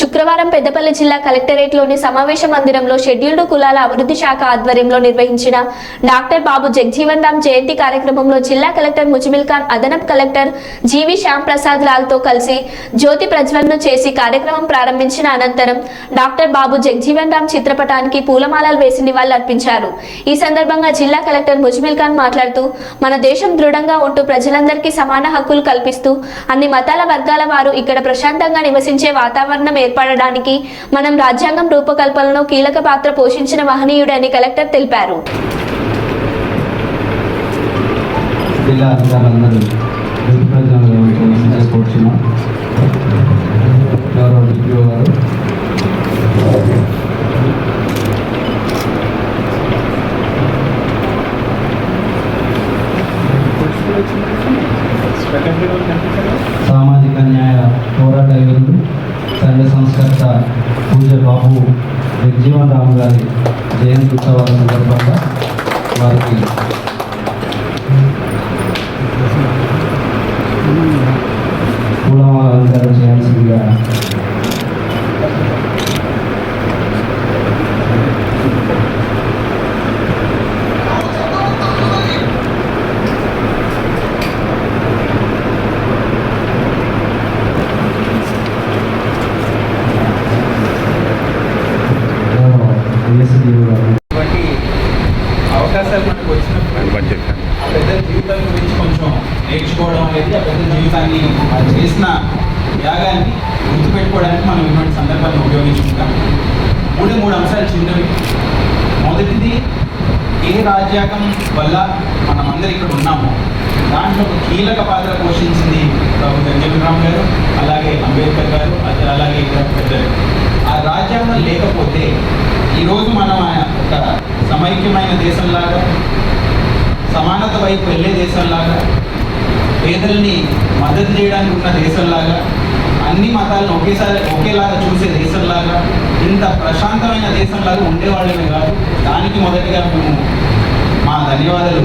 శుక్రవారం పెద్దపల్లి జిల్లా కలెక్టరేట్లోని సమావేశ మందిరంలో షెడ్యూల్డ్ కులాల అభివృద్ధి శాఖ ఆధ్వర్యంలో నిర్వహించిన డాక్టర్ బాబు జగ్జీవన్ రామ్ జయంతి కార్యక్రమంలో జిల్లా కలెక్టర్ ముజిమిల్ ఖాన్ అదనపు collector G V Shyam Prasad లాల్తో కలిసి జ్యోతి ప్రజ్వలన చేసి కార్యక్రమం ప్రారంభించిన అనంతరం డాక్టర్ బాబు జగ్జీవన్ రామ్ చిత్రపటానికి పూలమాలలు వేసి నివాళులర్పించారు ఈ సందర్భంగా జిల్లా కలెక్టర్ ముజిమిల్ ఖాన్ మాట్లాడుతూ మన దేశం దృఢంగా ఉంటూ ప్రజలందరికీ సమాన హక్కులు కల్పిస్తూ అన్ని మతాల వర్గాల వారు ఇక్కడ ప్రశాంతంగా నివసించే వాతావరణం ఏర్పడడానికి మనం రాజ్యాంగం రూపకల్పనలో కీలక పాత్ర పోషించిన మహనీయుడని కలెక్టర్ తెలిపారు. జిల్లా అధికారులందరూ ప్రజలను గౌరవ డిప్యూ గారు. సామాజిక న్యాయ పోరాట యోధులు సంఘ సంస్కర్త పూజ బాబు జగ్జీవన్ రామ్ గారి జయంతి ఉత్సవాల సందర్భంగా వారికి పూలమాల అలంకారం చేయాల్సిందిగా గౌరవ డిఎస్సీ గారు ఇటువంటి అవకాశాలు మనకు వచ్చినప్పుడు ఆ పెద్ద జీవితం గురించి కొంచెం నేర్చుకోవడం అనేది ఆ పెద్ద జీవితాన్ని చేసిన త్యాగాన్ని గుర్తుపెట్టుకోవడానికి మనం ఇటువంటి సందర్భాన్ని ఉపయోగించుకుంటాం. మూడే మూడు అంశాలు చిన్నవి. మొదటిది ఏ రాజ్యాంగం వల్ల మనం ఇక్కడ ఉన్నామో. దాంట్లో ఒక కీలక పాత్ర పోషించింది ప్రభు జగజీవన్ గారు అలాగే అంబేద్కర్ గారు అది అలాగే ఇక్కడ పెద్దలు. ఆ రాజ్యాంగం లేకపోతే ఈరోజు మనం ఒక సమైక్యమైన దేశంలాగా సమానత వైపు వెళ్ళే దేశంలాగా పేదల్ని మద్దతు చేయడానికి ఉన్న దేశంలాగా అన్ని మతాలను ఒకేసారి ఒకేలాగా చూసే దేశంలాగా ఇంత ప్రశాంతమైన దేశంలాగా ఉండేవాళ్ళమే కాదు దానికి మొదటిగా మేము మా ధన్యవాదాలు